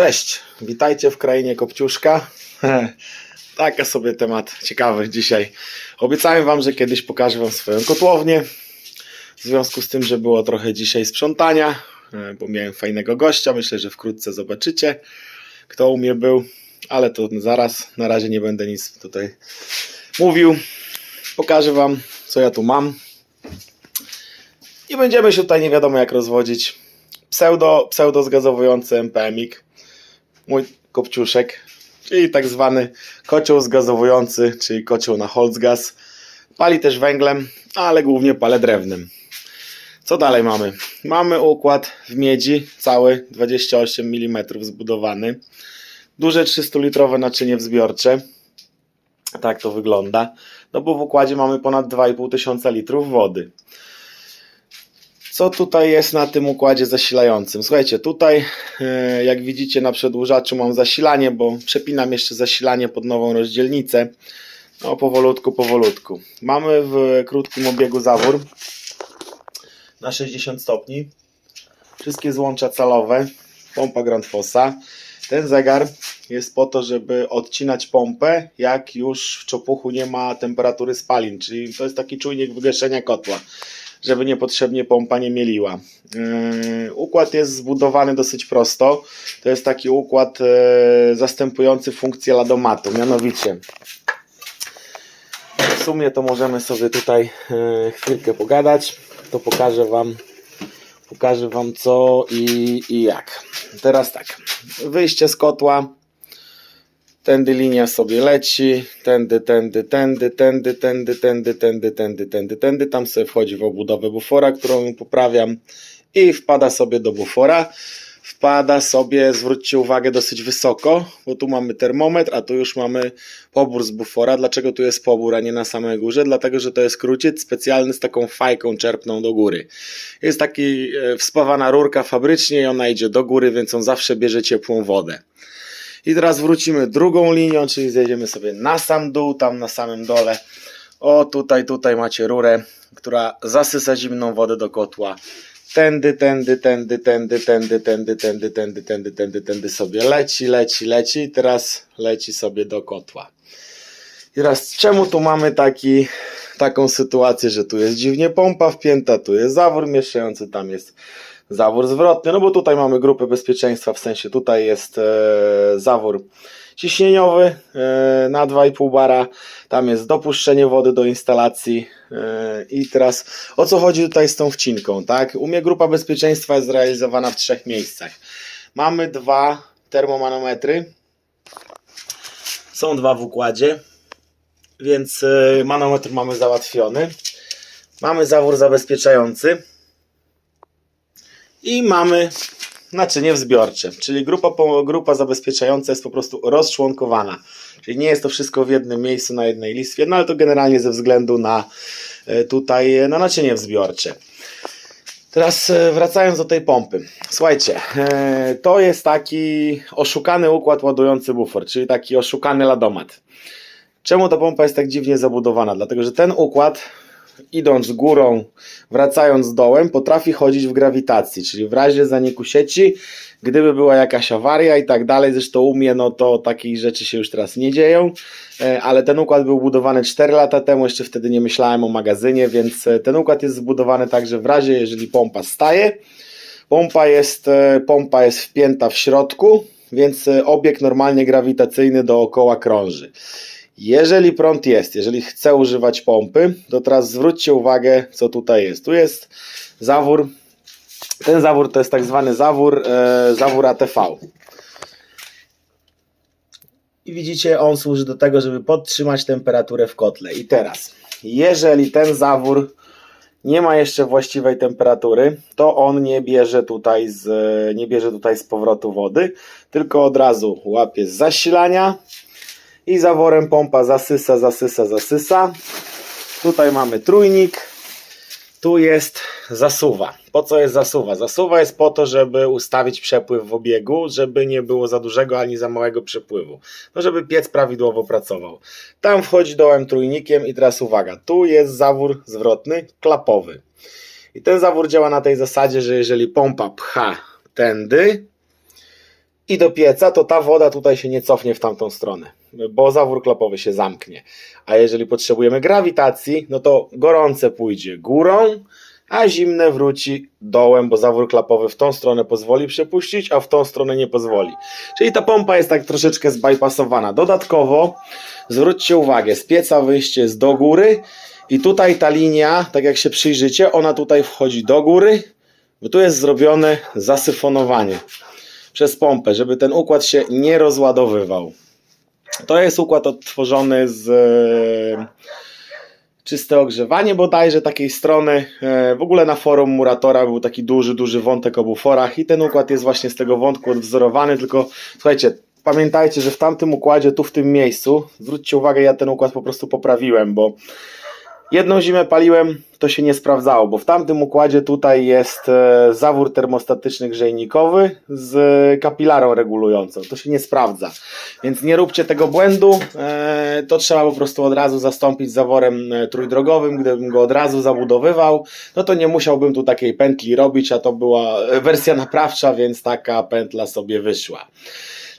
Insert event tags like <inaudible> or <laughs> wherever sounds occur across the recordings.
Cześć, witajcie w krainie Kopciuszka. <laughs> Taki sobie temat ciekawy dzisiaj. Obiecałem Wam, że kiedyś pokażę Wam swoją kotłownię. W związku z tym, że było trochę dzisiaj sprzątania, e, bo miałem fajnego gościa. Myślę, że wkrótce zobaczycie, kto u mnie był, ale to zaraz. Na razie nie będę nic tutaj mówił. Pokażę Wam, co ja tu mam. I będziemy się tutaj nie wiadomo jak rozwodzić. Pseudo, pseudo zgazowujący MPMik. Mój kopciuszek, czyli tak zwany kocioł zgazowujący, czyli kocioł na Holzgas. Pali też węglem, ale głównie palę drewnem. Co dalej mamy? Mamy układ w miedzi, cały 28 mm zbudowany. Duże 300-litrowe naczynie wzbiorcze. Tak to wygląda. No bo w układzie mamy ponad 2,5 tysiąca litrów wody. Co tutaj jest na tym układzie zasilającym? Słuchajcie, tutaj e, jak widzicie na przedłużaczu mam zasilanie, bo przepinam jeszcze zasilanie pod nową rozdzielnicę. No powolutku, powolutku. Mamy w krótkim obiegu zawór na 60 stopni. Wszystkie złącza calowe, pompa Grand Fossa. Ten zegar jest po to, żeby odcinać pompę, jak już w czopuchu nie ma temperatury spalin, czyli to jest taki czujnik wygaszenia kotła żeby niepotrzebnie pompa nie mieliła. Yy, układ jest zbudowany dosyć prosto. To jest taki układ yy, zastępujący funkcję ladomatu. Mianowicie, w sumie to możemy sobie tutaj yy, chwilkę pogadać. To pokażę Wam, pokażę Wam co i, i jak. Teraz tak, wyjście z kotła. Tędy linia sobie leci, tędy, tędy, tędy, tędy, tędy, tędy, tędy, tędy, tędy, tędy. Tam sobie wchodzi w obudowę bufora, którą poprawiam i wpada sobie do bufora. Wpada sobie, zwróćcie uwagę, dosyć wysoko, bo tu mamy termometr, a tu już mamy pobór z bufora. Dlaczego tu jest pobór, a nie na samej górze? Dlatego, że to jest kruciec specjalny z taką fajką czerpną do góry. Jest taki e, wspawana rurka fabrycznie i ona idzie do góry, więc on zawsze bierze ciepłą wodę. I teraz wrócimy drugą linią, czyli zjedziemy sobie na sam dół, tam na samym dole. O, tutaj, tutaj macie rurę, która zasysa zimną wodę do kotła. Tędy, tędy, tędy, tędy, tędy, tędy, tędy, tędy, tędy, tędy, tędy sobie leci, leci, leci i teraz leci sobie do kotła. I teraz czemu tu mamy taki, taką sytuację, że tu jest dziwnie pompa wpięta, tu jest zawór mieszający, tam jest zawór zwrotny, no bo tutaj mamy grupę bezpieczeństwa, w sensie tutaj jest e, zawór ciśnieniowy e, na 2,5 bara, tam jest dopuszczenie wody do instalacji e, i teraz o co chodzi tutaj z tą wcinką, tak? U mnie grupa bezpieczeństwa jest zrealizowana w trzech miejscach. Mamy dwa termomanometry, są dwa w układzie, więc e, manometr mamy załatwiony. Mamy zawór zabezpieczający i mamy naczynie wzbiorcze, czyli grupa, grupa zabezpieczająca jest po prostu rozczłonkowana. Czyli nie jest to wszystko w jednym miejscu na jednej listwie, no ale to generalnie ze względu na e, tutaj e, na naczynie wzbiorcze. Teraz e, wracając do tej pompy. Słuchajcie, to jest taki oszukany układ ładujący bufor, czyli taki oszukany ladomat. Czemu ta pompa jest tak dziwnie zabudowana? Dlatego, że ten układ idąc górą, wracając dołem, potrafi chodzić w grawitacji, czyli w razie zaniku sieci, gdyby była jakaś awaria i tak dalej, zresztą u mnie no to takich rzeczy się już teraz nie dzieją, e, ale ten układ był budowany 4 lata temu, jeszcze wtedy nie myślałem o magazynie, więc e, ten układ jest zbudowany tak, że w razie jeżeli pompa staje, pompa jest, e, pompa jest wpięta w środku, więc obiekt normalnie grawitacyjny dookoła krąży. Jeżeli prąd jest, jeżeli chcę używać pompy, to teraz zwróćcie uwagę, co tutaj jest. Tu jest zawór. Ten zawór to jest tak zwany zawór, e, zawór ATV. I widzicie, on służy do tego, żeby podtrzymać temperaturę w kotle. I teraz, jeżeli ten zawór nie ma jeszcze właściwej temperatury, to on nie bierze tutaj z, nie bierze tutaj z powrotu wody, tylko od razu łapie z zasilania i zaworem pompa zasysa, zasysa, zasysa. Tutaj mamy trójnik, tu jest zasuwa. Po co jest zasuwa? Zasuwa jest po to, żeby ustawić przepływ w obiegu, żeby nie było za dużego ani za małego przepływu. No, żeby piec prawidłowo pracował. Tam wchodzi dołem trójnikiem i teraz uwaga, tu jest zawór zwrotny, klapowy. I ten zawór działa na tej zasadzie, że jeżeli pompa pcha tędy i do pieca, to ta woda tutaj się nie cofnie w tamtą stronę, bo zawór klopowy się zamknie. A jeżeli potrzebujemy grawitacji, no to gorące pójdzie górą, a zimne wróci dołem, bo zawór klapowy w tą stronę pozwoli przepuścić, a w tą stronę nie pozwoli. Czyli ta pompa jest tak troszeczkę zbypassowana. Dodatkowo zwróćcie uwagę, z pieca wyjście jest do góry i tutaj ta linia, tak jak się przyjrzycie, ona tutaj wchodzi do góry, bo tu jest zrobione zasyfonowanie przez pompę, żeby ten układ się nie rozładowywał. To jest układ odtworzony z e, czyste ogrzewanie bodajże takiej strony. E, W ogóle na forum Muratora był taki duży, duży wątek o buforach i ten układ jest właśnie z tego wątku odwzorowany, tylko słuchajcie, pamiętajcie, że w tamtym układzie, tu w tym miejscu, zwróćcie uwagę, ja ten układ po prostu poprawiłem, bo Jedną zimę paliłem, to się nie sprawdzało, bo w tamtym układzie tutaj jest e, zawór termostatyczny grzejnikowy z kapilarą regulującą. To się nie sprawdza. Więc nie róbcie tego błędu. E, To trzeba po prostu od razu zastąpić zaworem e, trójdrogowym. Gdybym go od razu zabudowywał, no to nie musiałbym tu takiej pętli robić, a to była e, wersja naprawcza, więc taka pętla sobie wyszła.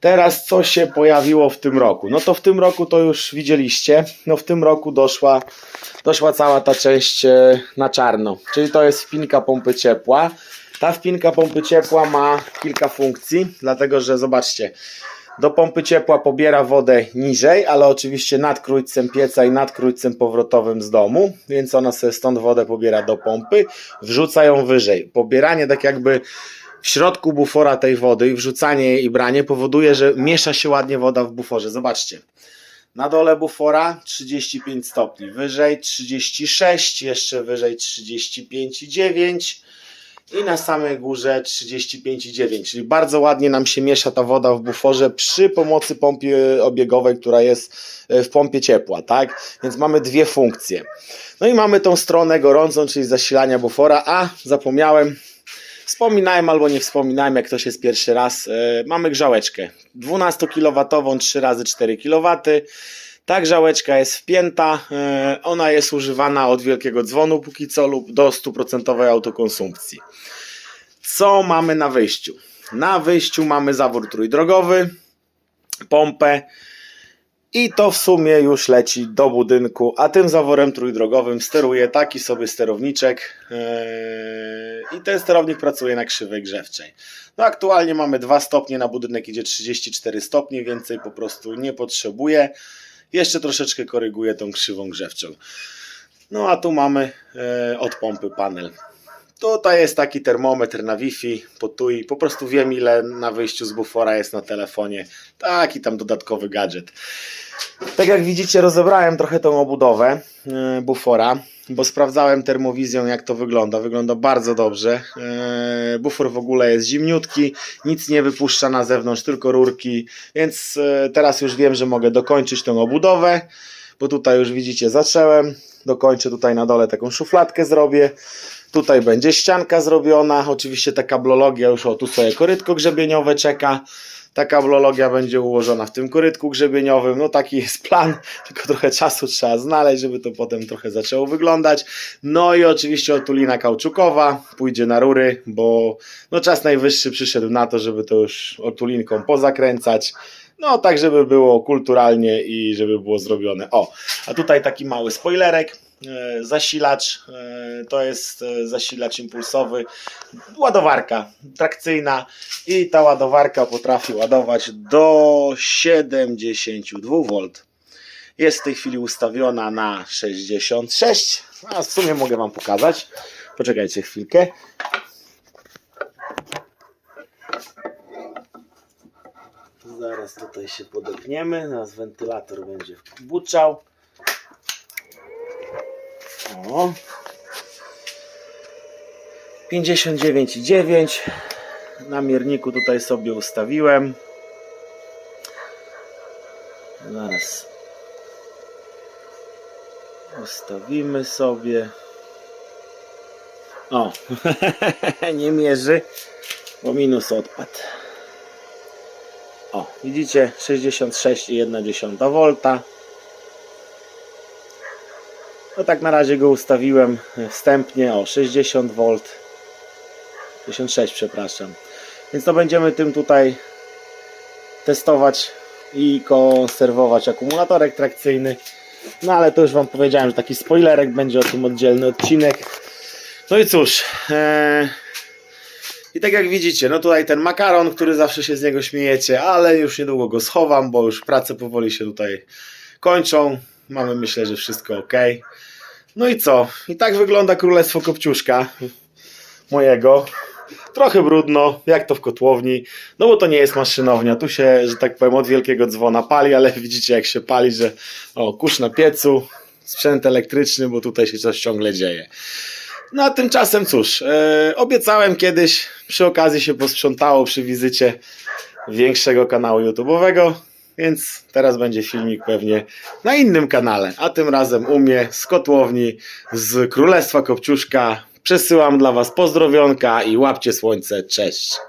Teraz co się pojawiło w tym roku? No to w tym roku to już widzieliście. No w tym roku doszła, doszła cała ta część e, na czarno. Czyli to jest wpinka pompy ciepła. Ta wpinka pompy ciepła ma kilka funkcji, dlatego że zobaczcie, do pompy ciepła pobiera wodę niżej, ale oczywiście nad krójcem pieca i nad krójcem powrotowym z domu, więc ona sobie stąd wodę pobiera do pompy, wrzuca ją wyżej. Pobieranie tak jakby w środku bufora tej wody i wrzucanie jej i branie powoduje, że miesza się ładnie woda w buforze. Zobaczcie. Na dole bufora 35 stopni, wyżej 36, jeszcze wyżej 35,9 i na samej górze 35,9, czyli bardzo ładnie nam się miesza ta woda w buforze przy pomocy pompy obiegowej, która jest e, w pompie ciepła, tak? Więc mamy dwie funkcje. No i mamy tą stronę gorącą, czyli zasilania bufora, a zapomniałem, Wspominałem albo nie wspominałem, jak ktoś jest pierwszy raz. E, mamy grzałeczkę 12 kW, 3 razy 4 kW. Ta grzałeczka jest wpięta. e, Ona jest używana od wielkiego dzwonu póki co lub do 100% autokonsumpcji. Co mamy na wyjściu? Na wyjściu mamy zawór trójdrogowy, pompę i to w sumie już leci do budynku, a tym zaworem trójdrogowym steruje taki sobie sterowniczek yy, i ten sterownik pracuje na krzywej grzewczej. No aktualnie mamy 2 stopnie, na budynek idzie 34 stopnie, więcej po prostu nie potrzebuje. Jeszcze troszeczkę koryguje tą krzywą grzewczą. No a tu mamy yy, od pompy panel. Tutaj jest taki termometr na Wi-Fi, potui. Po prostu wiem, ile na wyjściu z bufora jest na telefonie. Taki tam dodatkowy gadżet. Tak jak widzicie, rozebrałem trochę tą obudowę yy, bufora, bo sprawdzałem termowizją, jak to wygląda. Wygląda bardzo dobrze. Yy, Bufor w ogóle jest zimniutki, nic nie wypuszcza na zewnątrz, tylko rurki, więc yy, teraz już wiem, że mogę dokończyć tą obudowę, bo tutaj już widzicie, zacząłem. Dokończę tutaj na dole taką szufladkę zrobię. Tutaj będzie ścianka zrobiona. Oczywiście ta kablologia już o tu sobie korytko grzebieniowe czeka. Ta kablologia będzie ułożona w tym korytku grzebieniowym. No taki jest plan, <laughs> tylko trochę czasu trzeba znaleźć, żeby to potem trochę zaczęło wyglądać. No i oczywiście otulina kauczukowa pójdzie na rury, bo no czas najwyższy przyszedł na to, żeby to już otulinką pozakręcać. No tak, żeby było kulturalnie i żeby było zrobione. O, a tutaj taki mały spoilerek. E, Zasilacz e, to jest e, zasilacz impulsowy, ładowarka trakcyjna i ta ładowarka potrafi ładować do 72 V. Jest w tej chwili ustawiona na 66, a w sumie mogę Wam pokazać. Poczekajcie chwilkę. Zaraz tutaj się podepniemy, zaraz wentylator będzie buczał. O. 59,9 na mierniku tutaj sobie ustawiłem. Zaraz ustawimy sobie. O, <laughs> nie mierzy, bo minus odpadł. O, widzicie 66,1 V. No tak na razie go ustawiłem wstępnie o 60 V. 66 przepraszam. Więc to będziemy tym tutaj testować i konserwować akumulatorek trakcyjny. No ale to już Wam powiedziałem, że taki spoilerek będzie o tym oddzielny odcinek. No i cóż, e, i tak jak widzicie, no tutaj ten makaron, który zawsze się z niego śmiejecie, ale już niedługo go schowam, bo już prace powoli się tutaj kończą. Mamy myślę, że wszystko ok. No i co? I tak wygląda królestwo Kopciuszka mojego. Trochę brudno, jak to w kotłowni, no bo to nie jest maszynownia. Tu się, że tak powiem, od wielkiego dzwona pali, ale <laughs> widzicie jak się pali, że o, kurz na piecu, sprzęt elektryczny, bo tutaj się coś ciągle dzieje. No a tymczasem cóż, e, obiecałem kiedyś, przy okazji się posprzątało przy wizycie większego kanału YouTube'owego, więc teraz będzie filmik pewnie na innym kanale, a tym razem u mnie z kotłowni, z Królestwa Kopciuszka. Przesyłam dla Was pozdrowionka i łapcie słońce, cześć!